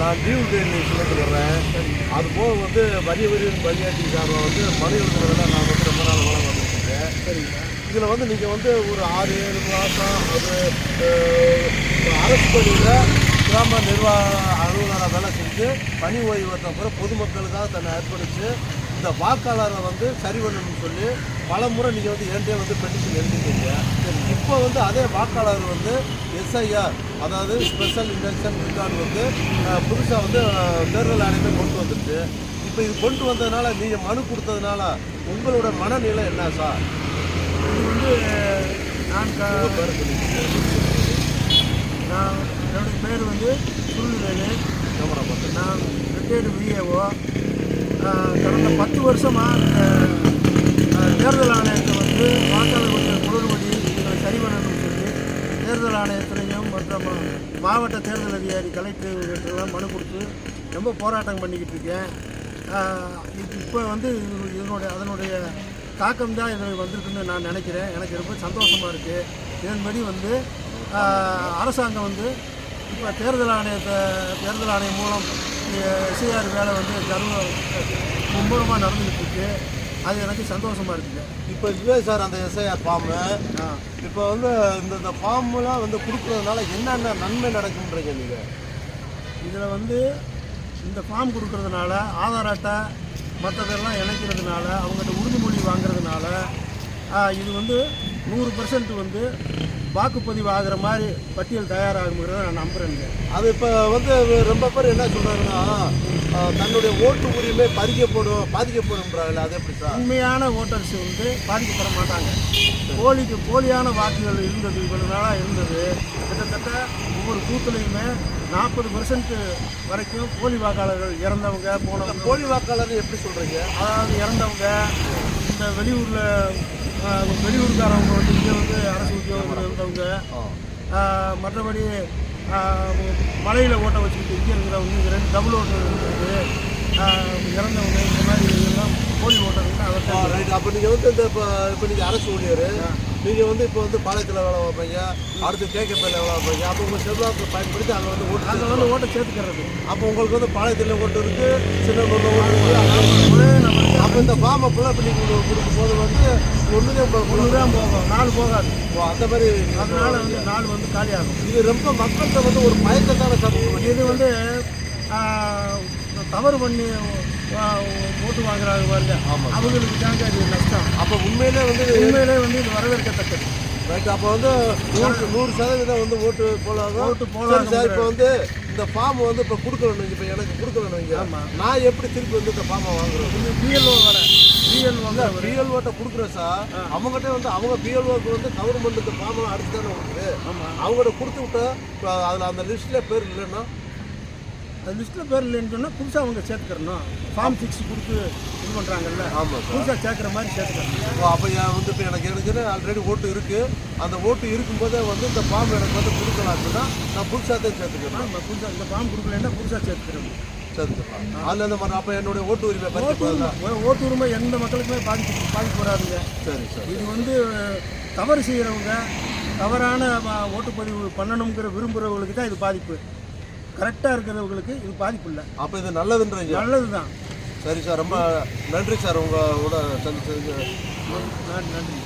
நான் லீவு டேன்னு சொல்லிட்டுறேன் அது போக வந்து வரி வரி பலியாட்டி சார்பாக வந்து மனு எழுதுறதெல்லாம் நான் வந்து ரொம்ப நாள் வளம் வந்துருக்கேன். சரிங்க இதில் வந்து நீங்கள் வந்து ஒரு ஆறு ஏழு மாதம் ஒரு அரசு பணியில் கிராம நிர்வாக அலுவலராக வேலை செஞ்சு பணி ஓய்வு வந்த பிறகு பொதுமக்களுக்காக தன்னை அர்ப்பணித்து இந்த வாக்காளரை வந்து சரி பண்ணணும்னு சொல்லி பல முறை நீங்கள் வந்து ஏன்டே வந்து பெட்டிஷன் எழுதிட்டீங்க. இப்போ வந்து அதே வாக்காளர் வந்து எஸ்ஐஆர் அதாவது ஸ்பெஷல் இண்டக்ஷன் ரெக்கார்டு வந்து புதுசாக வந்து தேர்தல் ஆணையமே கொண்டு வந்துருச்சு. இப்போ இது கொண்டு வந்ததுனால நீங்கள் மனு கொடுத்ததுனால உங்களோட மனநிலை என்ன சார்? இது வந்து நான் நான் என்னுடைய பேர் வந்து பார்த்து நான் ரிட்டையர்டு விஏஓ கடந்த பத்து வருஷமாக தேர்தல் ஆணையத்தை வந்து வாக்காளர்களுடைய குளறுபடி இதை சரி பண்ணணும்னு சொல்லி தேர்தல் ஆணையத்திலையும் மற்றும் மாவட்ட தேர்தல் அதிகாரி கலெக்டர்கிட்டலாம் மனு கொடுத்து ரொம்ப போராட்டம் பண்ணிக்கிட்டு இருக்கேன். இப்போ வந்து இதனுடைய அதனுடைய தாக்கம் தான் இது வந்திருக்குன்னு நான் நினைக்கிறேன். எனக்கு ரொம்ப சந்தோஷமாக இருக்குது இதன்படி வந்து அரசாங்கம் வந்து இப்போ தேர்தல் ஆணையத்தை தேர்தல் ஆணையம் மூலம் எஸ்ஐஆர் வேலை வந்து கர்வ மும்முரமாக நடந்துகிட்டு இருக்கு அது எனக்கு சந்தோஷமாக இருக்குங்க இப்போ இதுவே சார் அந்த எஸ்ஐஆர் ஃபார்மு இப்போ வந்து இந்த இந்த ஃபார்முலாம் வந்து கொடுக்குறதுனால என்னென்ன நன்மை நடக்கும்ன்றீங்க நீங்கள் இதில் வந்து இந்த ஃபார்ம் கொடுக்கறதுனால ஆதார் அட்டை மற்றதெல்லாம் இணைக்கிறதுனால அவங்ககிட்ட உறுதிமொழி வாங்குறதுனால இது வந்து நூறு பர்சன்ட் வந்து வாக்குப்பதிவு ஆகிற மாதிரி பட்டியல் தயாராகுங்கிறத நான் நம்புகிறேங்க அது இப்போ வந்து ரொம்ப பேர் என்ன சொல்கிறாங்கன்னா தன்னுடைய ஓட்டு உரிமை பறிக்கப்படும் பாதிக்கப்படும்ன்றாங்கல்ல அது எப்படி சார்? உண்மையான ஓட்டர்ஸ் வந்து பாதிக்கப்பட மாட்டாங்க போலிக்கு போலியான வாக்குகள் இருந்தது இவ்வளவு நாளாக இருந்தது. கிட்டத்தட்ட ஒவ்வொரு பூத்துலையுமே நாற்பது பெர்சன்ட் வரைக்கும் போலி வாக்காளர்கள் இறந்தவங்க போனவங்க. போலி வாக்காளர் எப்படி சொல்கிறீங்க அதாவது இறந்தவங்க இந்த வெளியூரில் வெளியூர்காரவங்க வந்து இங்கே வந்து அரசு உத்தியோகத்தில் இருந்தவங்க ஆஹ், மற்றபடி மலையில் ஓட்ட வச்சுக்கிட்டு இங்கே இருக்கிறவங்க இங்கே ரெண்டு டபுள் ஓட்டர் ஆஹ், இறந்தவங்க இந்த மாதிரி எல்லாம் போலி ஓட்டர்கள் அப்போ நீங்கள் வந்து இந்த இப்போ இப்போ நீங்கள் அரசு ஊழியர் நீங்கள் வந்து இப்போ வந்து பாளையத்தில் வேலை பார்ப்பீங்க அடுத்து கேகப்பேல வேலை பார்ப்பீங்க அப்போ உங்கள் செல்வாக்கு பயன்படுத்தி அங்கே வந்து ஓட்டு அங்கே வந்து ஓட்டை சேர்த்துக்கிறது. அப்போ உங்களுக்கு வந்து பாளையத்தில் ஓட்டு இருக்குது சின்ன ஓட்டு இருக்குது அப்போ இந்த ஃபார்மை ஃபுல்லாக பண்ணி கொடுக்கும் போது வந்து ஒன்றுதே ஒன்று தான் போகும் நாலு போகாது. அந்த மாதிரி அதனால வந்து நாலு வந்து காலியாகும். இது ரொம்ப மக்கள்கிட்ட வந்து ஒரு பயக்கத்தான சமூகம் இது வந்து தவறு பண்ணி ஓட்டு வாங்குறாங்க பாருங்க. அவங்களுக்கு தாங்க அது நஷ்டம். அப்போ உண்மையிலே வந்து உண்மையிலே வந்து இது வரவேற்கத்தக்கது. ரைட் அப்போ வந்து நூறு நூறு சதவீதம் வந்து ஓட்டு போலாகும் ஓட்டு போலாகும். சார் இப்போ வந்து இந்த ஃபார்ம் வந்து இப்போ கொடுக்கணும் இப்போ எனக்கு கொடுக்கணும். நான் எப்படி திருப்பி வந்து இந்த ஃபார்மை வாங்குறேன் பிஎல்ஓ வந்து பிஎல்ஓட்ட கொடுக்குறேன் சார் அவங்ககிட்ட வந்து அவங்க பிஎல்ஓக்கு வந்து கவர்மெண்ட்டுக்கு ஃபார்ம்லாம் அடிச்சு தானே கொடுக்குது ஆமாம் அவங்கள்ட்ட கொடுத்து விட்டா அதில் அந்த லிஸ்ட்டில் பேர் இல்லைன்னா அது லிஸ்ட்டில் பேர் இல்லைன்னு சொன்னால் புதுசாக அவங்க சேர்த்துக்கிறணும். ஃபார்ம் சிக்ஸ் கொடுத்து இது பண்ணுறாங்கல்ல ஆமாம் சார் புதுசாக சேர்க்குற மாதிரி சேர்த்துக்கிறணும். ஓ, அப்போ வந்து இப்போ எனக்கு எனக்கு ஆல்ரெடி ஓட்டு இருக்குது அந்த ஓட்டு இருக்கும்போதே வந்து இந்த ஃபார்ம் எனக்கு வந்து கொடுக்கலாம் அப்படின்னா நான் புதுசாக தான் சேர்த்துக்கிறேன் புதுசாக இந்த ஃபார்ம் கொடுக்கலன்னா புதுசாக சேர்த்துக்கிறோம் சேர்த்துக்கலாம். அதில் இந்த மாதிரி அப்போ என்னுடைய ஓட்டு உரிமை உரிமை ஓட்டு உரிமை எந்த மக்களுக்குமே பாதிப்பு பாதிப்பு வராதுங்க சரி சார். இது வந்து தவறு செய்கிறவங்க தவறான ஓட்டுப்பதிவு பண்ணணுங்கிற விரும்புகிறவங்களுக்கு தான் இது பாதிப்பு. கரெக்டாக இருக்கிறவங்களுக்கு இது பாதிப்பு இல்லை. அப்போ இது நல்லதுன்றீங்க? நல்லது தான் சரி சார் ரொம்ப நன்றி சார் உங்களோட சந்திச்சதுக்கு. நன்றி.